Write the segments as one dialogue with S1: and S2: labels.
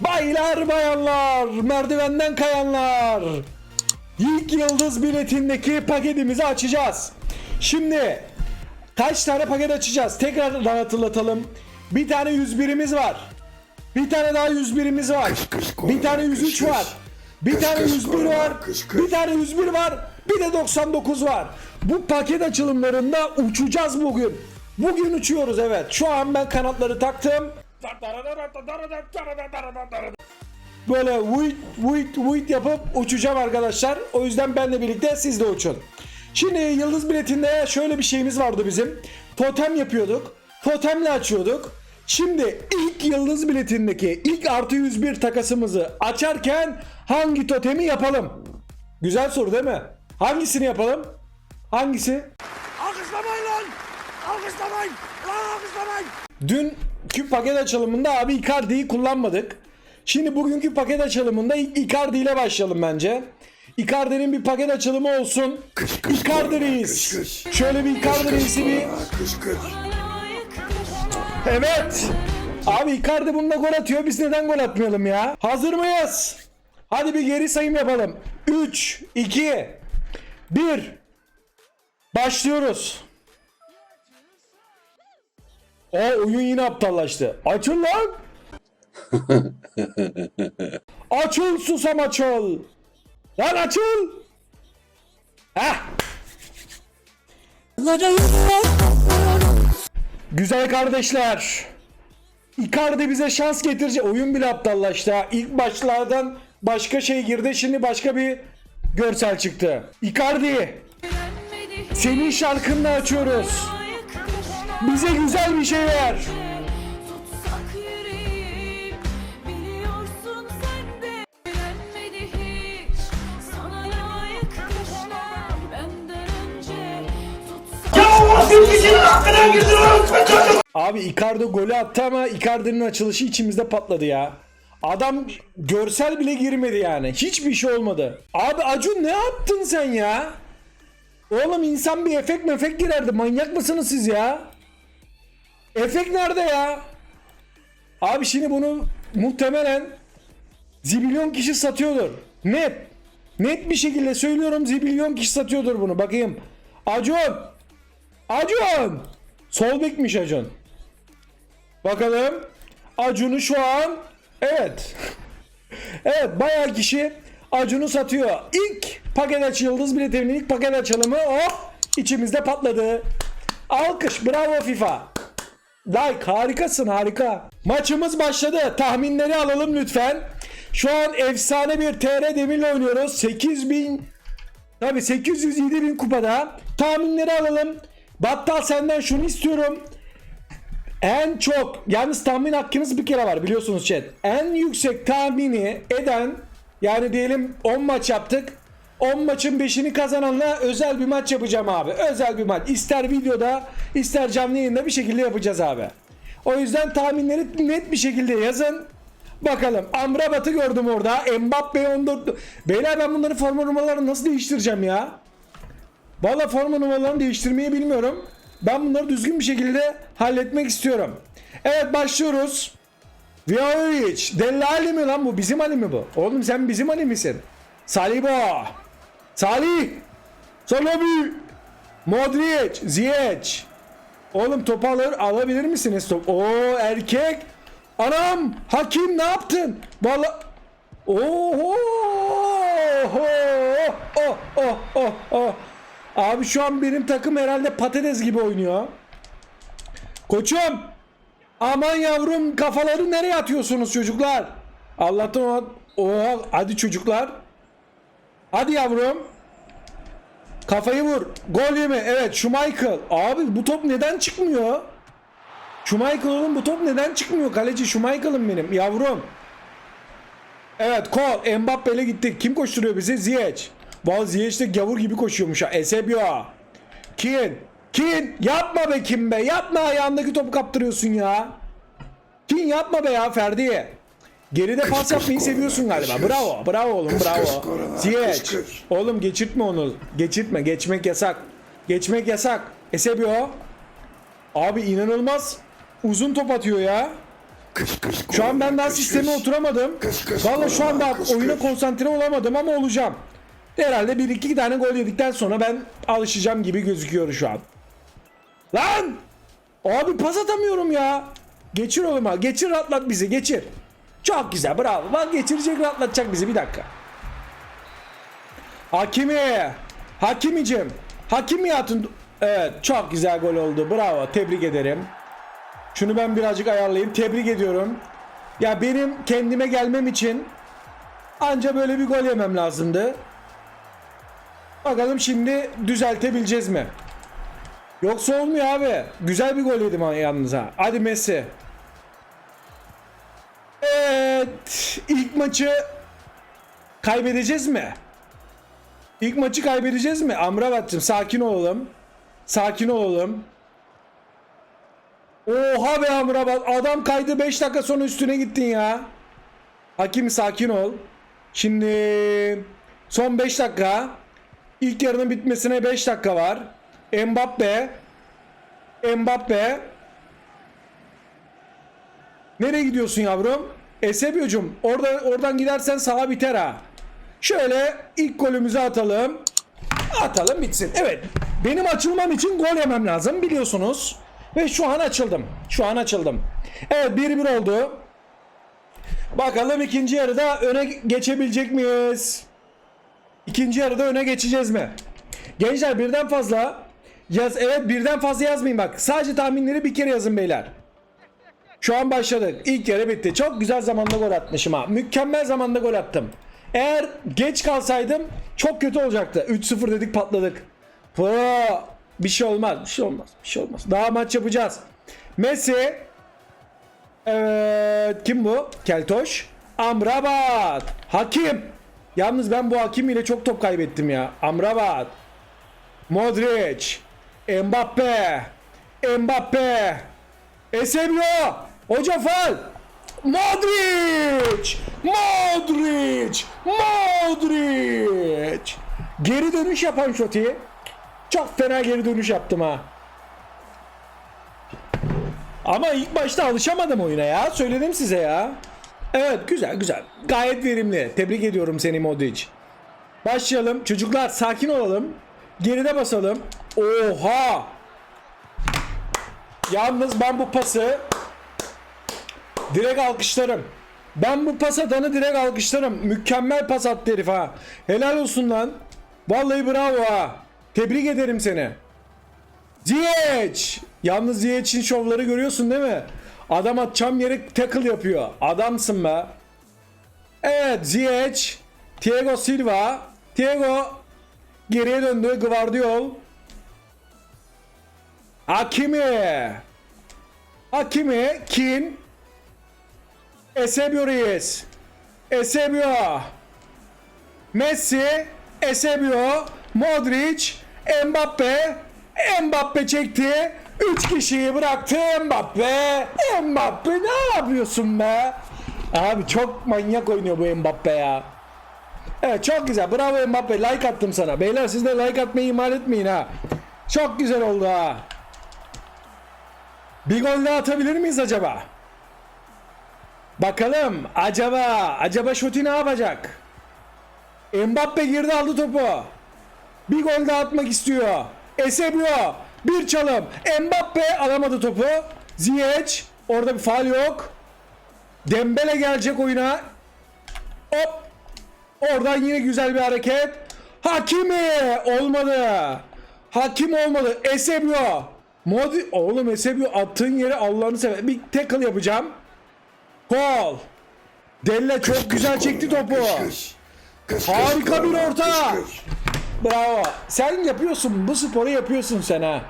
S1: Baylar bayanlar, merdivenden kayanlar. İlk yıldız biletindeki paketimizi açacağız. Şimdi kaç tane paket açacağız? Tekrar hatırlatalım. Bir tane 101'imiz var. Bir tane daha 101'imiz var. Bir tane 103 var. Bir tane 101 var. Bir tane 101 var. Bir de 99 var. Bu paket açılımlarında uçacağız bugün. Bugün uçuyoruz evet. Şu an ben kanatları taktım. Böyle vuyt vuyt vuyt yapıp uçacağım arkadaşlar. O yüzden benle birlikte siz de uçun. Şimdi yıldız biletinde şöyle bir şeyimiz vardı bizim. Totem yapıyorduk. Totemle açıyorduk. Şimdi ilk yıldız biletindeki ilk artı 101 takasımızı açarken hangi totemi yapalım? Güzel soru değil mi? Hangisini yapalım? Hangisi?
S2: Alkışlamayın lan! Alkışlamayın! Lan alkışlamayın!
S1: Dünkü paket açılımında abi Icardi'yi kullanmadık. Şimdi bugünkü paket açılımında Icardi ile başlayalım bence. Icardi'nin bir paket açılımı olsun. Icardi Reis. Şöyle bir Icardi Reis'i bir...
S2: Kış kış.
S1: Evet. Abi Icardi bunda gol atıyor. Biz neden gol atmayalım ya? Hazır mıyız? Hadi bir geri sayım yapalım. 3, 2, 1. Başlıyoruz. O oyun yine aptallaştı. Açıl lan. açıl susam açıl. Lan açıl. Heh. Güzel kardeşler. Icardi bize şans getirecek. Oyun bile aptallaştı. ha. İlk başlardan başka şey girdi. Şimdi başka bir görsel çıktı. Icardi. Senin şarkını da açıyoruz. Bize güzel bir şey ver. Abi Icardi golü attı ama Icardi'nin açılışı içimizde patladı ya. Adam görsel bile girmedi yani. Hiçbir şey olmadı. Abi Acun ne yaptın sen ya? Oğlum insan bir efekt mefek girerdi. Manyak mısınız siz ya? Efekt nerede ya? Abi şimdi bunu muhtemelen zibilyon kişi satıyordur. Net. Net bir şekilde söylüyorum zibilyon kişi satıyordur bunu. Bakayım. Acun. Acun. Sol bekmiş Acun. Bakalım. Acun'u şu an evet. evet bayağı kişi Acun'u satıyor. İlk paket aç yıldız biletinin ilk paket açılımı oh içimizde patladı. Alkış bravo FIFA. Like harikasın harika. Maçımız başladı. Tahminleri alalım lütfen. Şu an efsane bir TR Demir'le oynuyoruz. 8000 Tabii 807 bin kupada. Tahminleri alalım. Battal senden şunu istiyorum. En çok yalnız tahmin hakkınız bir kere var biliyorsunuz chat. En yüksek tahmini eden yani diyelim 10 maç yaptık. 10 maçın 5'ini kazananla özel bir maç yapacağım abi. Özel bir maç. İster videoda ister canlı yayında bir şekilde yapacağız abi. O yüzden tahminleri net bir şekilde yazın. Bakalım. Amrabat'ı gördüm orada. Mbappe 14. Beyler ben bunların forma numaralarını nasıl değiştireceğim ya? Valla forma numaralarını değiştirmeyi bilmiyorum. Ben bunları düzgün bir şekilde halletmek istiyorum. Evet başlıyoruz. Vjovic. Della Ali mi lan bu? Bizim Ali mi bu? Oğlum sen bizim Ali misin? Saliba. Salih. Salobi. Modric. Ziyech. Oğlum topu alır, alabilir misiniz top? Oo erkek. Anam. Hakim ne yaptın? Valla. Oho. Oh oh oh oh oh. Abi şu an benim takım herhalde patates gibi oynuyor. Koçum. Aman yavrum kafaları nereye atıyorsunuz çocuklar? Allah'tan Oha hadi çocuklar. Hadi yavrum. Kafayı vur. Gol yeme. Evet Schmeichel. Abi bu top neden çıkmıyor? Schmeichel oğlum bu top neden çıkmıyor? Kaleci Schmeichel'ım benim yavrum. Evet kol. Mbappe'yle gittik. Kim koşturuyor bizi? Ziyech. Valla Ziyech de gavur gibi koşuyormuş ha. Esebio. Kin. Kin. Yapma be Kim be. Yapma ayağındaki topu kaptırıyorsun ya. Kin yapma be ya Ferdi. Geride pas yapmayı seviyorsun galiba. Bravo. Bravo oğlum bravo. Ziyech. Oğlum geçirtme onu. Geçirtme. Geçmek yasak. Geçmek yasak. Esebio. Abi inanılmaz uzun top atıyor ya. Şu an ben daha sisteme oturamadım. Valla şu an daha oyuna konsantre olamadım ama olacağım. Herhalde bir iki tane gol yedikten sonra ben alışacağım gibi gözüküyor şu an. Lan! Abi pas atamıyorum ya. Geçir oğlum ha. Geçir rahatlat bizi geçir. Çok güzel bravo. Bak geçirecek rahatlatacak bizi bir dakika. Hakimi. Hakimicim. Hakimi atın. Evet çok güzel gol oldu. Bravo. Tebrik ederim. Şunu ben birazcık ayarlayayım. Tebrik ediyorum. Ya benim kendime gelmem için anca böyle bir gol yemem lazımdı. Bakalım şimdi düzeltebileceğiz mi? Yoksa olmuyor abi. Güzel bir gol yedim yalnız ha. Hadi Messi. Evet. ilk maçı kaybedeceğiz mi? İlk maçı kaybedeceğiz mi? Amrabat'cığım sakin olalım. Sakin olalım. Oha be Amrabat. Adam kaydı 5 dakika sonra üstüne gittin ya. Hakim sakin ol. Şimdi son 5 dakika. İlk yarının bitmesine 5 dakika var. Mbappe. Mbappe. Nereye gidiyorsun yavrum? Esebiyo'cum orada oradan gidersen sağa biter ha. Şöyle ilk golümüzü atalım. Atalım bitsin. Evet. Benim açılmam için gol yemem lazım biliyorsunuz. Ve şu an açıldım. Şu an açıldım. Evet 1-1 oldu. Bakalım ikinci yarıda öne geçebilecek miyiz? İkinci yarıda öne geçeceğiz mi? Gençler birden fazla yaz evet birden fazla yazmayın bak. Sadece tahminleri bir kere yazın beyler. Şu an başladık. İlk yarı bitti. Çok güzel zamanda gol atmışım ha. Mükemmel zamanda gol attım. Eğer geç kalsaydım çok kötü olacaktı. 3-0 dedik patladık. Poo, bir şey olmaz. Bir şey olmaz. Bir şey olmaz. Daha maç yapacağız. Messi. Evet. Kim bu? Keltoş. Amrabat. Hakim. Yalnız ben bu hakim ile çok top kaybettim ya. Amrabat. Modric. Mbappe. Mbappe. Eusebio. Hoca fal. Modric. Modric. Modric. Geri dönüş yapan Şoti. Çok fena geri dönüş yaptım ha. Ama ilk başta alışamadım oyuna ya. Söyledim size ya. Evet güzel güzel. Gayet verimli. Tebrik ediyorum seni Modric. Başlayalım. Çocuklar sakin olalım. Geride basalım. Oha! Yalnız ben bu pası direkt alkışlarım. Ben bu pas atanı direkt alkışlarım. Mükemmel pas attı herif ha. Helal olsun lan. Vallahi bravo ha. Tebrik ederim seni. Ziyech. Yalnız Ziyech'in şovları görüyorsun değil mi? Adam atacağım yere tackle yapıyor. Adamsın be. Evet Ziyech. Thiago Silva. Thiago geriye döndü. Gvardiol. Hakimi. Hakimi. Kin. Eusebio Reyes. Eusebio. Messi. Eusebio. Modric. Mbappe. Mbappe çekti. Üç kişiyi bıraktı Mbappe. Mbappe ne yapıyorsun be? Abi çok manyak oynuyor bu Mbappe ya. Evet çok güzel. Bravo Mbappe. Like attım sana. Beyler siz de like atmayı ihmal etmeyin ha. Çok güzel oldu ha. Bir gol daha atabilir miyiz acaba? Bakalım. Acaba. Acaba Şoti ne yapacak? Mbappe girdi aldı topu. Bir gol daha atmak istiyor. Eusebio. Bir çalım. Mbappe alamadı topu. Ziyech. Orada bir faal yok. Dembele gelecek oyuna. Hop. Oradan yine güzel bir hareket. Hakimi olmadı. Hakim olmadı. Eusebio. Modi oğlum Eusebio attığın yere Allah'ını sever. Bir tackle yapacağım. Gol. Delle çok güzel çekti topu. Harika bir orta. Bravo. Sen yapıyorsun. Bu sporu yapıyorsun sen ha.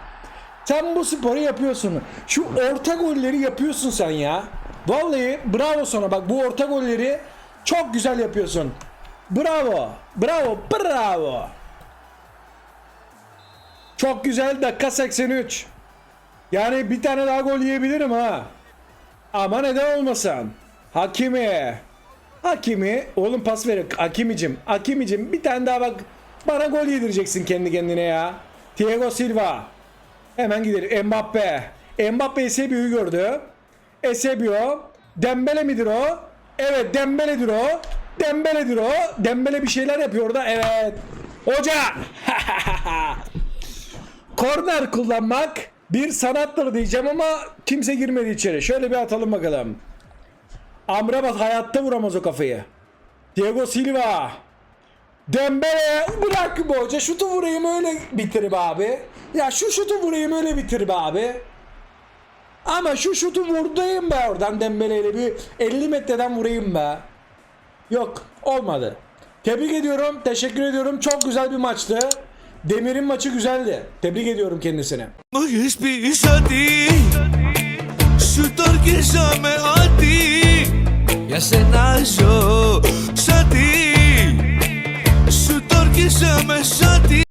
S1: Sen bu sporu yapıyorsun. Şu orta golleri yapıyorsun sen ya. Vallahi bravo sana. Bak bu orta golleri çok güzel yapıyorsun. Bravo. Bravo. Bravo. Çok güzel. Dakika 83. Yani bir tane daha gol yiyebilirim ha. Ama neden olmasın? Hakimi. Hakimi. Oğlum pas ver. Hakimicim. Hakimicim bir tane daha bak. Bana gol yedireceksin kendi kendine ya. Thiago Silva. Hemen gidelim. Mbappe. Mbappe Eusebio'yu gördü. Eusebio. Dembele midir o? Evet Dembele'dir o. Dembele'dir o. Dembele bir şeyler yapıyor orada. Evet. Hoca. Korner kullanmak bir sanattır diyeceğim ama kimse girmedi içeri. Şöyle bir atalım bakalım. Amrabat hayatta vuramaz o kafayı. Diego Silva. Dembele bırak bu hoca şutu vurayım öyle bitir be abi. Ya şu şutu vurayım öyle bitir be abi. Ama şu şutu vurdayım be oradan Dembele'yle bir 50 metreden vurayım be. Yok olmadı. Tebrik ediyorum. Teşekkür ediyorum. Çok güzel bir maçtı. Demir'in maçı güzeldi. Tebrik ediyorum kendisine.
S3: Μου έχεις πει ότι Σου το αρχίσαμε ότι Για σένα ζω Σαν τι Σου το αρχίσαμε σαν τι